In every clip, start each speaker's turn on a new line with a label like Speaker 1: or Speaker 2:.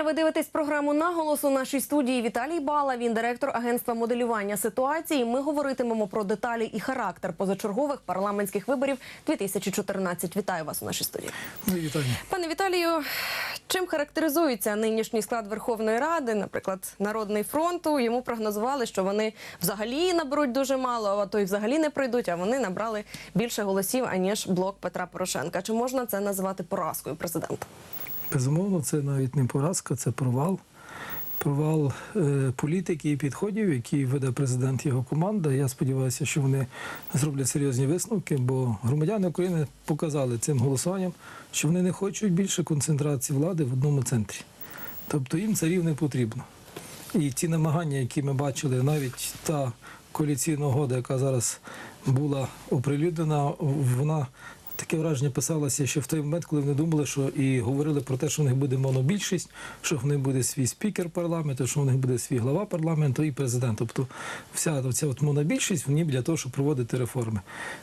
Speaker 1: дня. Ви дивитесь програму наголос у нашій студії. Віталій Бала. Він директор агентства моделювання ситуації. Ми говоритимемо про деталі і характер позачергових парламентських виборів 2014. Вітаю вас у нашій студії.
Speaker 2: Ну, і вітання.
Speaker 1: Пане Віталію, чим характеризується нинішній склад Верховної Ради, наприклад, Народний фронту? Йому прогнозували, що вони взагалі наберуть дуже мало, а то й взагалі не пройдуть. А вони набрали більше голосів аніж блок Петра Порошенка. Чи можна це називати поразкою президента?
Speaker 2: Безумовно, це навіть не поразка, це провал. Провал е, політики і підходів, які веде президент його команда. Я сподіваюся, що вони зроблять серйозні висновки, бо громадяни України показали цим голосуванням, що вони не хочуть більше концентрації влади в одному центрі. Тобто їм царів не потрібно. І ті намагання, які ми бачили, навіть та коаліційна угода, яка зараз була оприлюднена, вона таке враження писалося ще в той момент, коли вони думали, що і говорили про те, що в них буде монобільшість, що в них буде свій спікер парламенту, що в них буде свій глава парламенту і президент. Тобто вся ця от монобільшість в для того, щоб проводити реформи.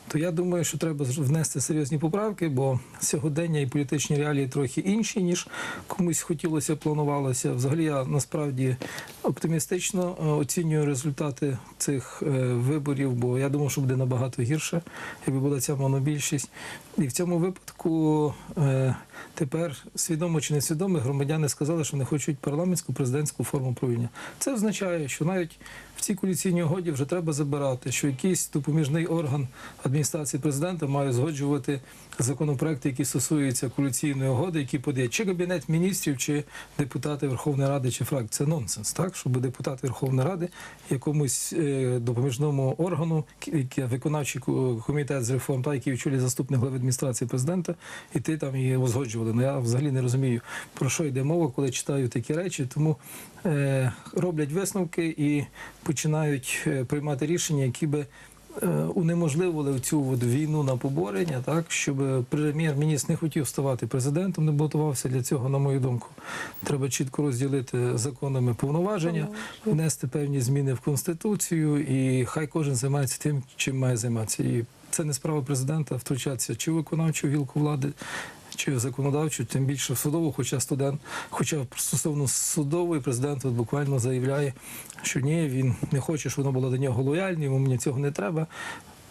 Speaker 2: То я думаю, що треба внести серйозні поправки, бо сьогодення і політичні реалії трохи інші, ніж комусь хотілося, планувалося. Взагалі я насправді оптимістично е, оцінюю результати цих е, виборів, бо я думав, що буде набагато гірше, якби була ця монобільшість. І в цьому випадку е, тепер свідомо чи несвідомо громадяни сказали, що не хочуть парламентську президентську форму правління. Це означає, що навіть в цій коаліційній угоді вже треба забирати, що якийсь допоміжний орган адміністрації президента має згоджувати законопроекти, які стосуються коаліційної угоди, які подає чи кабінет міністрів, чи депутати Верховної Ради, чи фракції. Це нонсенс, так щоб депутат Верховної Ради якомусь е, допоміжному органу, виконавчий комітет з реформ, та який очолює заступник глави адміністрації президента, і ти там її узгоджували. Ну я взагалі не розумію про що йде мова, коли читаю такі речі. Тому е, роблять висновки і починають е, приймати рішення, які би е, унеможливили цю от війну на поборення, так щоб прем'єр-міністр не хотів ставати президентом, не готувався для цього, на мою думку. Треба чітко розділити законами повноваження, внести певні зміни в конституцію, і хай кожен займається тим, чим має займатися. І це не справа президента втручатися чи в виконавчу гілку влади. Чи законодавчу, тим більше в судову, хоча студент, хоча стосовно судової президент от буквально заявляє, що ні, він не хоче, щоб воно було до нього лояльне, йому мені цього не треба.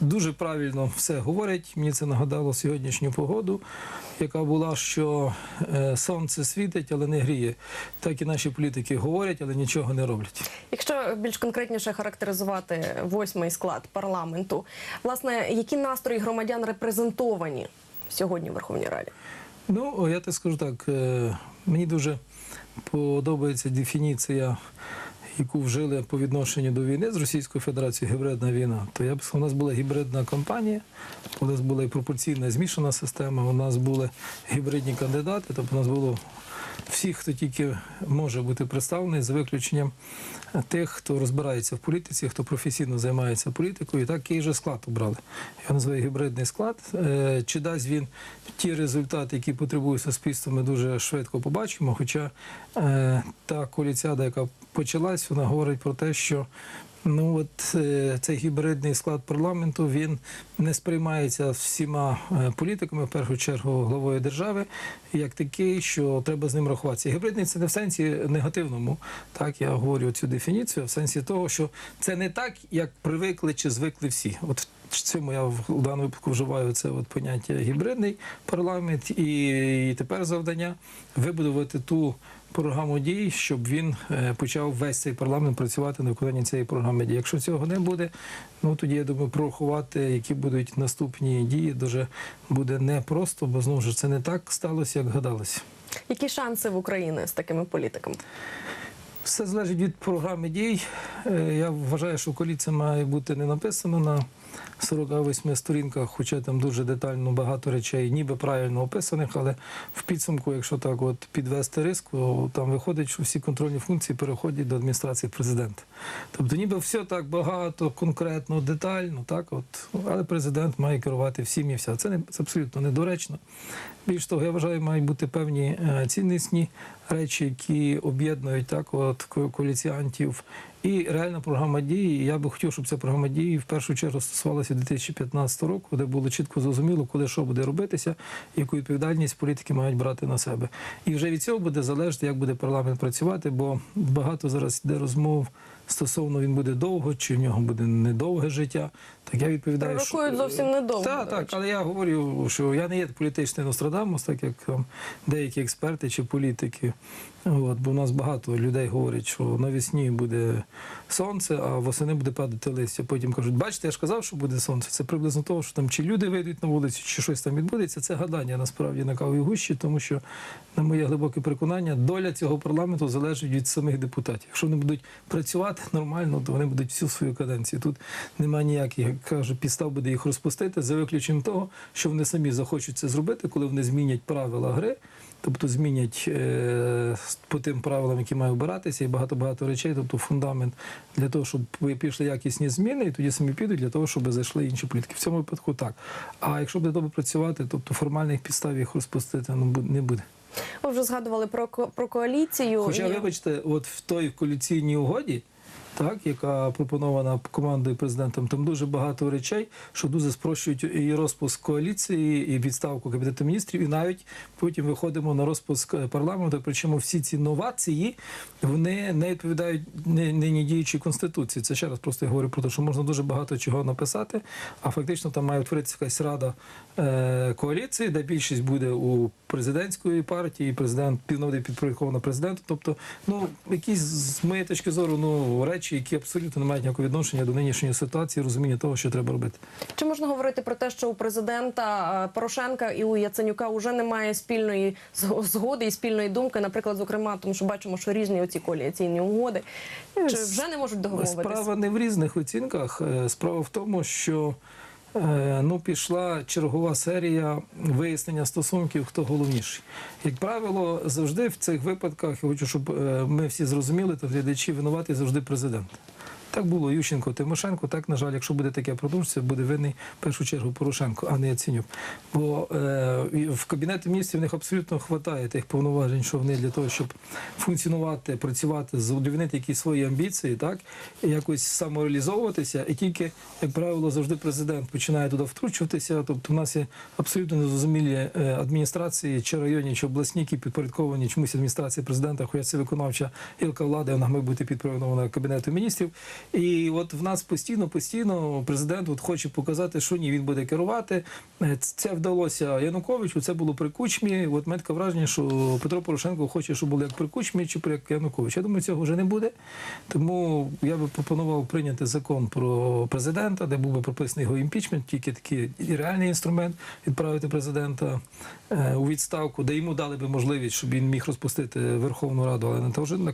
Speaker 2: Дуже правильно все говорять. Мені це нагадало сьогоднішню погоду, яка була, що е, сонце світить, але не гріє. Так і наші політики говорять, але нічого не роблять.
Speaker 1: Якщо більш конкретніше характеризувати восьмий склад парламенту, власне, які настрої громадян репрезентовані сьогодні в Верховній Раді?
Speaker 2: Ну, я так скажу так, е, мені дуже подобається дефініція, яку вжили по відношенню до війни з Російською Федерацією гібридна війна. То я б у нас була гібридна кампанія, у нас була і пропорційна змішана система, у нас були гібридні кандидати, тобто у нас було всіх, хто тільки може бути представлений, за виключенням тих, хто розбирається в політиці, хто професійно займається політикою, і такий же склад обрали. Я називаю гібридний склад. Е, Чи дасть він ті результати, які потребує суспільство, ми дуже швидко побачимо. Хоча е, та коаліціада, яка почалась, вона говорить про те, що Ну от е, цей гібридний склад парламенту він не сприймається всіма е, політиками, в першу чергу главою держави, як такий, що треба з ним рахуватися. Гібридний це не в сенсі негативному. Так я говорю цю дефініцію, а в сенсі того, що це не так, як привикли чи звикли всі. От в цьому я в даному випадку вживаю це от поняття гібридний парламент, і, і тепер завдання вибудувати ту програму дій, щоб він е, почав весь цей парламент працювати на виконанні цієї програми дій. Якщо цього не буде, ну тоді я думаю, прорахувати, які будуть наступні дії, дуже буде непросто, бо знову ж це не так сталося, як гадалося.
Speaker 1: Які шанси в Україні з такими політиками?
Speaker 2: Все залежить від програми дій. Е, Я вважаю, що коаліція має бути не написана на 48 сторінках, хоча там дуже детально багато речей, ніби правильно описаних, але в підсумку, якщо так от підвести риску, там виходить, що всі контрольні функції переходять до адміністрації президента. Тобто, ніби все так багато, конкретно, детально, так от, але президент має керувати всім і вся. Це не це абсолютно недоречно. Більш того, я вважаю, мають бути певні е, ціннісні речі, які об'єднують так, от коаліціантів. І реальна програма дії. Я би хотів, щоб ця програма дії в першу чергу стосувалася почалося 2015 року, де було чітко зрозуміло, коли що буде робитися, яку відповідальність політики мають брати на себе. І вже від цього буде залежати, як буде парламент працювати, бо багато зараз йде розмов стосовно він буде довго, чи в нього буде недовге життя. Так я відповідаю,
Speaker 1: Пророкують зовсім недовго,
Speaker 2: Так, так, але я говорю, що я не є політичний Нострадамус, так як там деякі експерти чи політики. От, бо в нас багато людей говорять, що навесні буде сонце, а восени буде падати листя. Потім кажуть, бачите, я ж казав, що буде сонце. Це приблизно того, що там чи люди вийдуть на вулицю, чи щось там відбудеться. Це гадання насправді на каві гущі, тому що, на моє глибоке переконання, доля цього парламенту залежить від самих депутатів. Якщо вони будуть працювати нормально, то вони будуть всю свою каденцію. Тут немає ніяких, як кажу, підстав буде їх розпустити, за виключенням того, що вони самі захочуть це зробити, коли вони змінять правила гри. Тобто змінять е, по тим правилам, які мають обиратися, і багато-багато речей, тобто фундамент для того, щоб пішли якісні зміни, і тоді самі підуть для того, щоб зайшли інші політики. В цьому випадку так. А якщо буде добре працювати, тобто формальних підстав їх розпустити ну, не буде.
Speaker 1: Ви вже згадували про, про коаліцію.
Speaker 2: Хоча,
Speaker 1: і-
Speaker 2: вибачте, от в той коаліційній угоді, так, яка пропонована командою президентом, там дуже багато речей, що дуже спрощують і розпуск коаліції, і відставку кабінету міністрів, і навіть потім виходимо на розпуск парламенту. Причому всі ці новації вони не відповідають ни- нині діючій конституції. Це ще раз просто я говорю про те, що можна дуже багато чого написати, а фактично там має утворитися якась рада е, коаліції, де більшість буде у президентської партії, президент півновий підпорядковано президенту. Тобто, ну якісь з моєї точки зору, ну речі, які абсолютно не мають ніякого відношення до нинішньої ситуації, розуміння того, що треба робити.
Speaker 1: Чи можна говорити про те, що у президента е, Порошенка і у Яценюка вже немає спільної згоди і спільної думки, наприклад, зокрема, тому що бачимо, що різні оці коаліційні угоди, чи вже не можуть договоритися?
Speaker 2: Справа не в різних оцінках. Е, Справа в тому, що е, ну, пішла чергова серія вияснення стосунків, хто головніший. Як правило, завжди в цих випадках, я хочу, щоб е, ми всі зрозуміли, то глядачі винуватий завжди президент. Так було Ющенко, Тимошенко. Так, на жаль, якщо буде таке продовження, буде винний в першу чергу Порошенко, а не Яценюк. Бо е, в кабінеті міністрів в них абсолютно вистачає тих повноважень, що вони для того, щоб функціонувати, працювати, задовольнити якісь свої амбіції, так і якось самореалізовуватися. І тільки, як правило, завжди президент починає туди втручуватися. Тобто, в нас є абсолютно незрозумілі е, адміністрації, чи районні, чи обласні, які підпорядковані чомусь адміністрації президента, хоча це виконавча гілка влади, вона має бути підпорядкована кабінету міністрів. І от в нас постійно, постійно президент от хоче показати, що ні, він буде керувати. Е, Це вдалося Януковичу, це було при Кучмі. От мене таке враження, що Петро Порошенко хоче, щоб було як при Кучмі чи при як Янукович. Я думаю, цього вже не буде. Тому я би пропонував прийняти закон про президента, де був би прописаний його імпічмент, тільки такий реальний інструмент відправити президента е, у відставку, де йому дали би можливість, щоб він міг розпустити Верховну Раду, але не на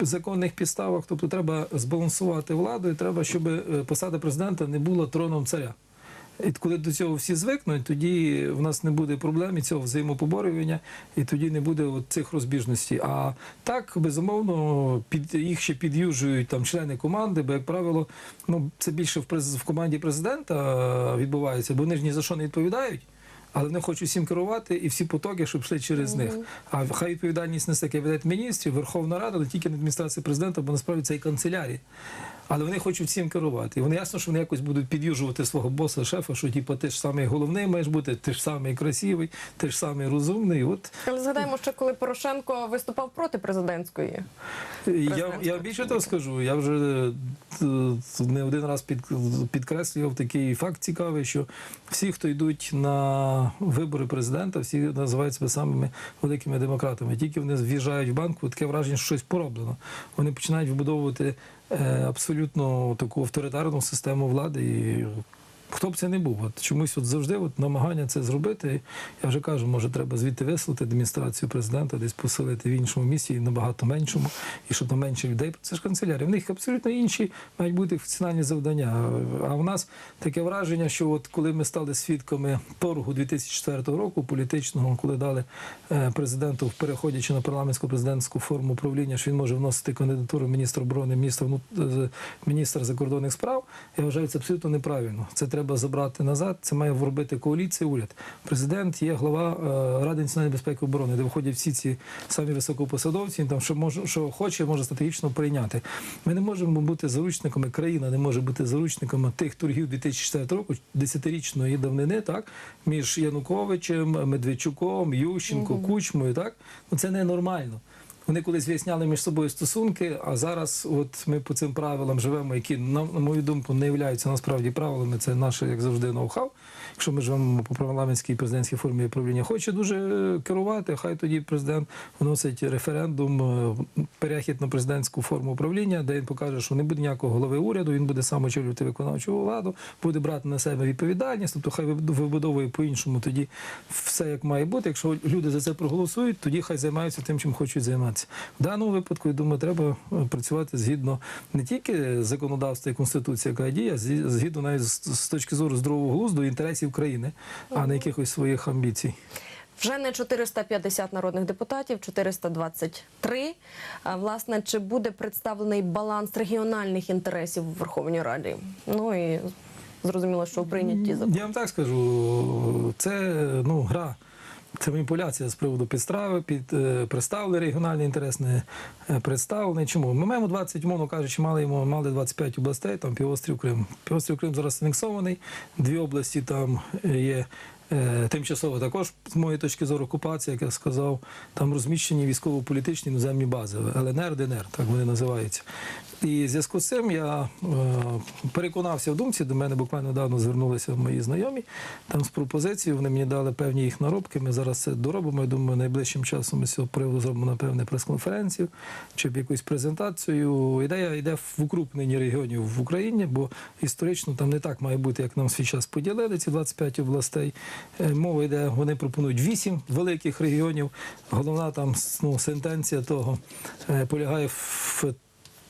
Speaker 2: законних підставах. Тобто треба збалансувати владу, і треба, щоб е, посада президента не була троном царя. І коли до цього всі звикнуть, тоді в нас не буде проблем і цього взаємопоборювання, і тоді не буде цих розбіжностей. А так, безумовно, під їх ще під'южують там члени команди, бо, як правило, ну це більше в в команді президента е, відбувається, бо вони ж ні за що не відповідають. Але вони хочуть всім керувати і всі потоки, щоб йшли через них. А хай відповідальність несе кабінет міністрів, Верховна Рада, не тільки на адміністрація президента, бо насправді це і канцелярія. Але вони хочуть всім керувати. І вони ясно, що вони якось будуть під'южувати свого боса, шефа, що типу, ти ж самий головний маєш бути, ти ж самий красивий, ти ж самий розумний. От
Speaker 1: Але згадаємо, що коли Порошенко виступав проти президентської.
Speaker 2: я, я більше того скажу. Я вже е, не один раз під, підкреслював такий факт цікавий, що всі, хто йдуть на вибори президента, всі називають себе самими великими демократами. Тільки вони в'їжджають в банку, таке враження, що щось пороблено. Вони починають вибудовувати е, абсолютно таку авторитарну систему влади. І хто б це не був, от чомусь от завжди от намагання це зробити. Я вже кажу, може, треба звідти вислати адміністрацію президента, десь поселити в іншому місці, і набагато меншому, і щоб там менше людей. Це ж канцелярія. В них абсолютно інші мають бути функціональні завдання. А в нас таке враження, що от коли ми стали свідками торгу 2004 року політичного, коли дали е, президенту, переходячи на парламентську президентську форму управління, що він може вносити кандидатуру міністра оборони, міністра міністра закордонних справ, я вважаю це абсолютно неправильно. Це треба треба забрати назад. Це має робити коаліція, уряд. Президент є глава е, Ради національної безпеки і оборони, де виходять всі ці самі високопосадовці. Там що може, що хоче, може стратегічно прийняти. Ми не можемо бути заручниками. Країна не може бути заручниками тих торгів 2004 року, десятирічної давнини, так між Януковичем, Медведчуком, Ющенко, Кучмою. Так ну це ненормально. Вони колись виясняли між собою стосунки, а зараз, от ми по цим правилам живемо, які на, мою думку не являються насправді правилами. Це наше, як завжди, ноу-хау. Якщо ми живемо по парламентській президентській формі управління, хоче дуже е, керувати, хай тоді президент вносить референдум, е, перехід на президентську форму управління, де він покаже, що не буде ніякого голови уряду, він буде сам очолювати виконавчу владу, буде брати на себе відповідальність, тобто хай вибуд- вибудовує по-іншому тоді все як має бути. Якщо люди за це проголосують, тоді хай займаються тим, чим хочуть займатися. В даному випадку, я думаю, треба е, працювати згідно не тільки законодавства і конституції, яка діє, а згідно навіть з, точки зору здорового глузду і інтересів країни, а не якихось своїх амбіцій.
Speaker 1: Вже не 450 народних депутатів, 423. А, Власне, чи буде представлений баланс регіональних інтересів у Верховній Раді? Ну і зрозуміло, що у прийнятті закону.
Speaker 2: Я вам так скажу, це ну, гра. Це маніпуляція з приводу підстрави, під е, представили регіональний інтерес, не представлений. Чому? Ми маємо 20, мовно кажучи, мали йому мали 25 областей, там півострів Крим. Півострів Крим зараз анексований, дві області там є. е, Тимчасово також, з моєї точки зору, окупація, як я сказав, там розміщені військово-політичні іноземні бази, ЛНР, ДНР, так вони називаються. І в зв'язку з цим я е, переконався в думці, до мене буквально недавно звернулися мої знайомі там з пропозицією, вони мені дали певні їх наробки. Ми зараз це доробимо. Я думаю, найближчим часом ми з цього приводу зробимо напевне прес-конференцію чи б якусь презентацію. Ідея йде в укрупненні регіонів в Україні, бо історично там не так має бути, як нам свій час поділили ці 25 областей. Е, Мова йде, вони пропонують 8 великих регіонів. Головна там ну, сентенція того е, полягає в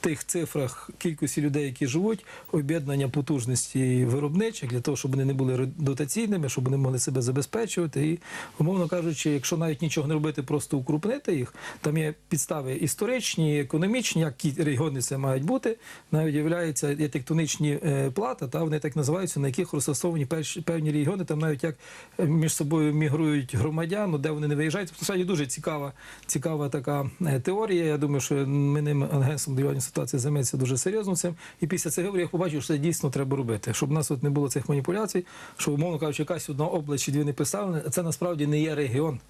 Speaker 2: тих цифрах кількості людей, які живуть, об'єднання потужності виробничих для того, щоб вони не були дотаційними, щоб вони могли себе забезпечувати. І, умовно кажучи, якщо навіть нічого не робити, просто укрупнити їх, там є підстави історичні, економічні, які регіони це мають бути. Навіть являються є тектонічні е, плати, та вони так називаються, на яких розташовані перші- певні регіони, там навіть як е, між собою мігрують громадян, де вони не виїжджають. Це дуже цікава, цікава така е, теорія. Я думаю, що ми ним агентством дивання ситуації займеться дуже серйозно цим. І після цих я побачив, що це дійсно треба робити, щоб у нас от не було цих маніпуляцій, щоб, умовно кажучи, якась одна область чи дві не представлені, це насправді не є регіон,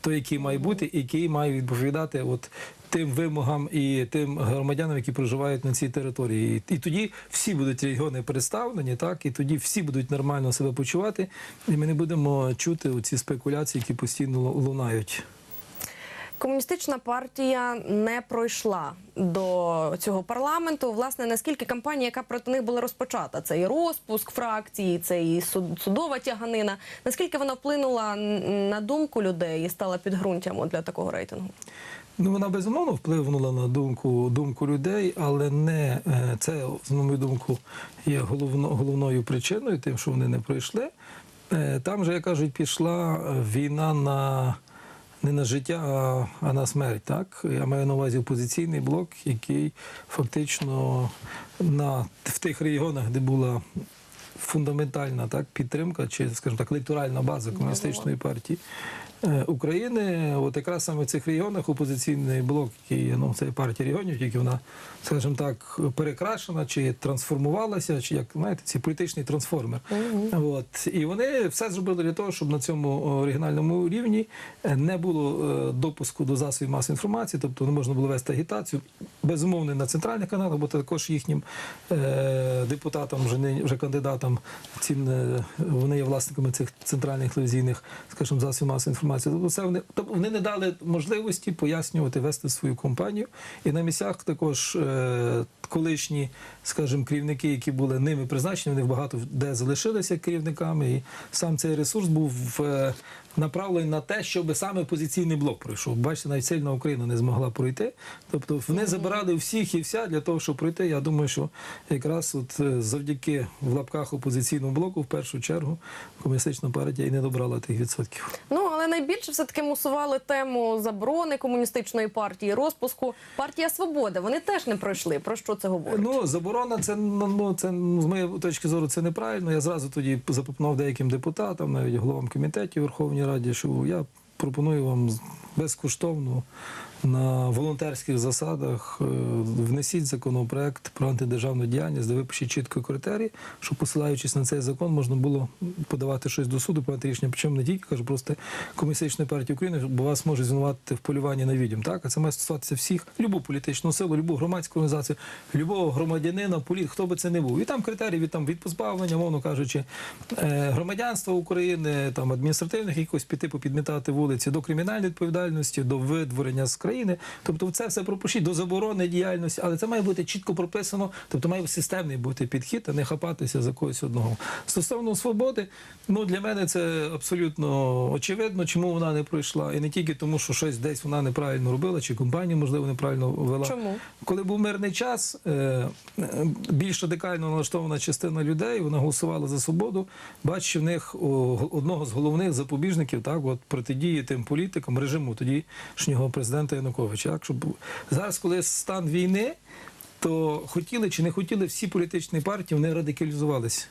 Speaker 2: той, який має бути, і який має відповідати от тим вимогам і тим громадянам, які проживають на цій території. І, і тоді всі будуть регіони представлені, так і тоді всі будуть нормально себе почувати, і ми не будемо чути ці спекуляції, які постійно лунають.
Speaker 1: Комуністична партія не пройшла до цього парламенту. Власне, наскільки кампанія, яка проти них була розпочата, це і розпуск фракції, це і суд- судова тяганина. Наскільки вона вплинула на думку людей і стала підґрунтям для такого рейтингу?
Speaker 2: Ну, вона безумовно впливнула на думку, думку людей, але не е, це, на мою думку, є головно, головною причиною, тим, що вони не пройшли. Е, Там же, як кажуть, пішла війна на не на життя, а, а на смерть. Так? Я маю на увазі опозиційний блок, який фактично на, в тих регіонах, де була фундаментальна так, підтримка, чи, скажімо так, електоральна база комуністичної партії України. От якраз саме в цих регіонах опозиційний блок, який ну, це партія регіонів, тільки вона, скажімо так, перекрашена, чи трансформувалася, чи як знаєте, це політичний трансформер. От. І вони все зробили для того, щоб на цьому оригінальному рівні е, не було е, допуску до засобів масової інформації, тобто не можна було вести агітацію. Безумовно, на центральних каналах, бо також їхнім е, депутатам, вже, не, вже кандидатам, е, вони є власниками цих центральних телевізійних, скажімо, засобів масової інформації. Тобто це вони, тобто вони не дали можливості пояснювати, вести свою компанію. І на місцях також е, колишні, скажімо, керівники, які були ними призначені, вони багато де залишилися керівниками. І сам цей ресурс був е, направлений на те, щоб саме опозиційний блок пройшов. Бачите, навіть сильна Україна не змогла пройти. Тобто вони забирали всіх і вся для того, щоб пройти. Я думаю, що якраз от е, завдяки в лапках опозиційному блоку, в першу чергу, комуністична партія і не добрала тих відсотків.
Speaker 1: Ну але найбільше все таки мусували тему заборони комуністичної партії, розпуску. Партія Свобода. Вони теж не пройшли. Про що це говорить?
Speaker 2: Ну, заборона це ну, ну, це з моєї точки зору це неправильно. Я зразу тоді запропонував деяким депутатам, навіть головам комітетів Верховній Раді, що я пропоную вам безкоштовно на волонтерських засадах е, внесіть законопроект про антидержавну діяльність, де випишіть чітко критерії, щоб посилаючись на цей закон, можна було подавати щось до суду, прийняти рішення. Причому не тільки кажу, просто комуністичної партії України, бо вас може звинуватити в полюванні на відьом. Так, а це має стосуватися всіх, любу політичну силу, любу громадську організацію, любого громадянина, політ, хто би це не був. І там критерії від там від позбавлення, мовно кажучи, е, громадянства України, там адміністративних якось піти попідмітати вулиці, до кримінальної відповідальності, до видворення з країни. Тобто, це все пропишіть до заборони діяльності, але це має бути чітко прописано, тобто має системний бути підхід, а не хапатися за когось одного. Стосовно свободи, ну для мене це абсолютно очевидно, чому вона не пройшла, і не тільки тому, що щось десь вона неправильно робила, чи компанія, можливо, неправильно вела.
Speaker 1: Чому?
Speaker 2: Коли був мирний час, е, більш радикально налаштована частина людей, вона голосувала за свободу. Бачиш, в них одного з головних запобіжників, так, от протидії тим політикам, режиму тодішнього президента Януковича. Так, щоб зараз, коли стан війни, то хотіли чи не хотіли всі політичні партії, вони радикалізувалися.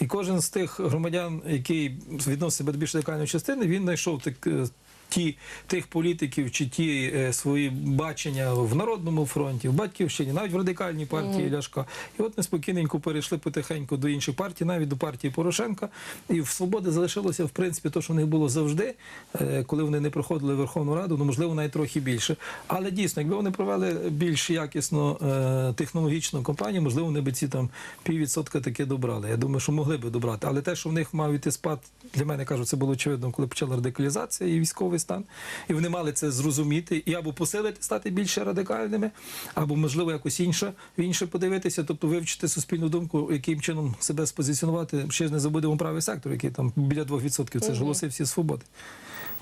Speaker 2: І кожен з тих громадян, який відносить себе до більш радикальної частини, він знайшов так, е, ті, тих політиків чи ті е, свої бачення в Народному фронті, в Батьківщині, навіть в радикальній партії Ляшка. І от неспокійненько перейшли потихеньку до інших партій, навіть до партії Порошенка. І в свободи залишилося, в принципі, те, що в них було завжди, е, коли вони не проходили Верховну Раду, ну можливо, навіть трохи більше. Але дійсно, якби вони провели більш якісно е, технологічну кампанію, можливо, вони би ці там піввідсотка таки добрали. Я думаю, що могли би добрати. Але те, що в них мав іти спад, для мене кажуть, це було очевидно, коли почала радикалізація і військовий стан. І вони мали це зрозуміти і або посилити, стати більше радикальними, або можливо якось інше, інше подивитися, тобто вивчити суспільну думку, яким чином себе спозиціонувати. Ще ж не забудемо правий сектор, який там біля 2%, це ж голоси всі свободи.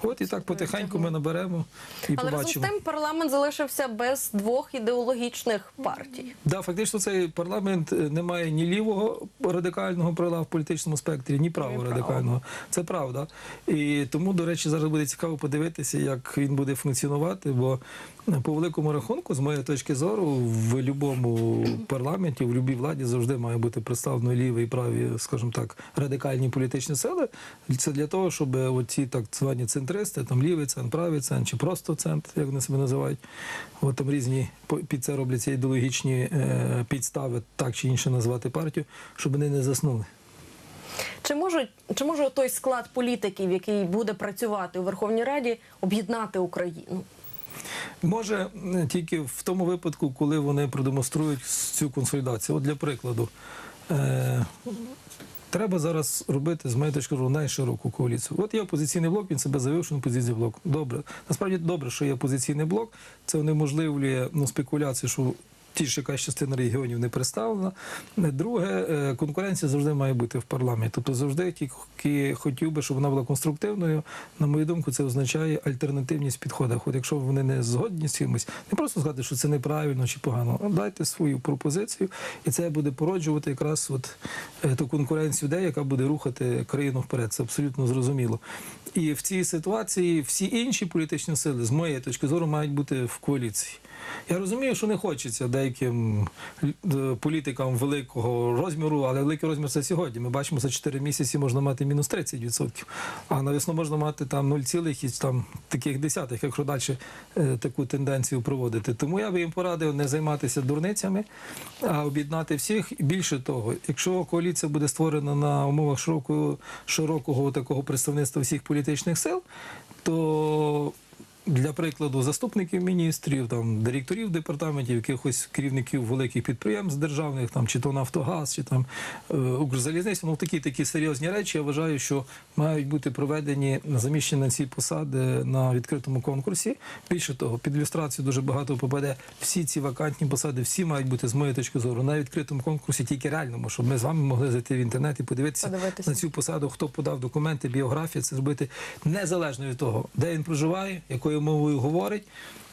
Speaker 2: От і так потихеньку ми наберемо і
Speaker 1: Але разом з тим парламент залишився без двох ідеологічних партій.
Speaker 2: Да, фактично цей парламент е, не має ні лівого радикального права в політичному спектрі, ні правого
Speaker 1: Ні
Speaker 2: радикального. Це правда. І тому, до речі, зараз буде цікаво подивитися, як він буде функціонувати. Бо по великому рахунку, з моєї точки зору, в будь-якому парламенті, в будь-якій владі завжди має бути представлено ліві і праві, скажімо так, радикальні політичні сили. Це для того, щоб оці так звані центристи, там лівий центр, правий центр чи просто центр, як вони себе називають. От там різні під це робляться ідеологічні е, підстави, так чи інше назвати партію, щоб вони не заснули.
Speaker 1: Чи може, чи може той склад політиків, який буде працювати у Верховній Раді, об'єднати Україну?
Speaker 2: Може тільки в тому випадку, коли вони продемонструють цю консолідацію. От для прикладу, е, треба зараз робити з моєї точки зору найшироку коаліцію. От є опозиційний блок, він себе заявив, що він опозиційний блок. Добре. Насправді добре, що є опозиційний блок. Це унеможливлює ну, спекуляцію, що. Ті ж якась частина регіонів не представлена. Друге, е, конкуренція завжди має бути в парламенті. Тобто завжди ті, які хотів би, щоб вона була конструктивною. На мою думку, це означає альтернативність в підходах. От якщо вони не згодні з чимось, не просто сказати, що це неправильно чи погано, а дайте свою пропозицію, і це буде породжувати якраз от е, ту конкуренцію ідей, яка буде рухати країну вперед. Це абсолютно зрозуміло. І в цій ситуації всі інші політичні сили, з моєї точки зору, мають бути в коаліції. Я розумію, що не хочеться деяким е, політикам великого розміру, але великий розмір це сьогодні. Ми бачимо, за 4 місяці можна мати мінус 30%, а на весну можна мати там 0, там таких десятих, якщо далі е, таку тенденцію проводити. Тому я би їм порадив не займатися дурницями, а об'єднати всіх. Більше того, якщо коаліція буде створена на умовах широкого, широкого такого представництва всіх політичних сил, то для прикладу, заступників міністрів, там директорів департаментів, якихось керівників великих підприємств державних, там чи то Нафтогаз, чи там е, Укрзалізниця, ну такі такі серйозні речі. Я вважаю, що мають бути проведені заміщені на ці посади на відкритому конкурсі. Більше того, під ілюстрацію дуже багато попаде. Всі ці вакантні посади, всі мають бути з моєї точки зору на відкритому конкурсі, тільки реальному, щоб ми з вами могли зайти в інтернет і подивитися
Speaker 1: Подивитися.
Speaker 2: на цю посаду, хто подав документи, біографію, це зробити незалежно від того, де він проживає, якої якою мовою говорить,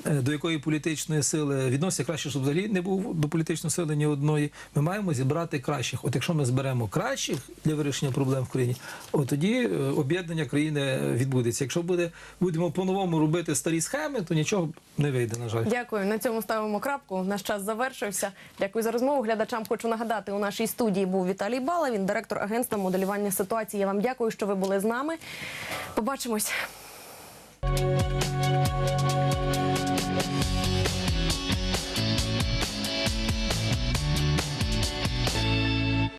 Speaker 2: е, до якої політичної сили відноситься. Краще, щоб взагалі не був до політичної сили ні одної. Ми маємо зібрати кращих. От якщо ми зберемо кращих для вирішення проблем в країні, от тоді е, об'єднання країни відбудеться. Якщо буде будемо по-новому робити старі схеми, то нічого не вийде, на жаль.
Speaker 1: Дякую. На цьому ставимо крапку. Наш час завершився. Дякую за розмову. Глядачам хочу нагадати, у нашій студії був Віталій Бала. Він директор агентства моделювання ситуації. Я вам дякую, що ви були з нами. Побачимось. Thank you.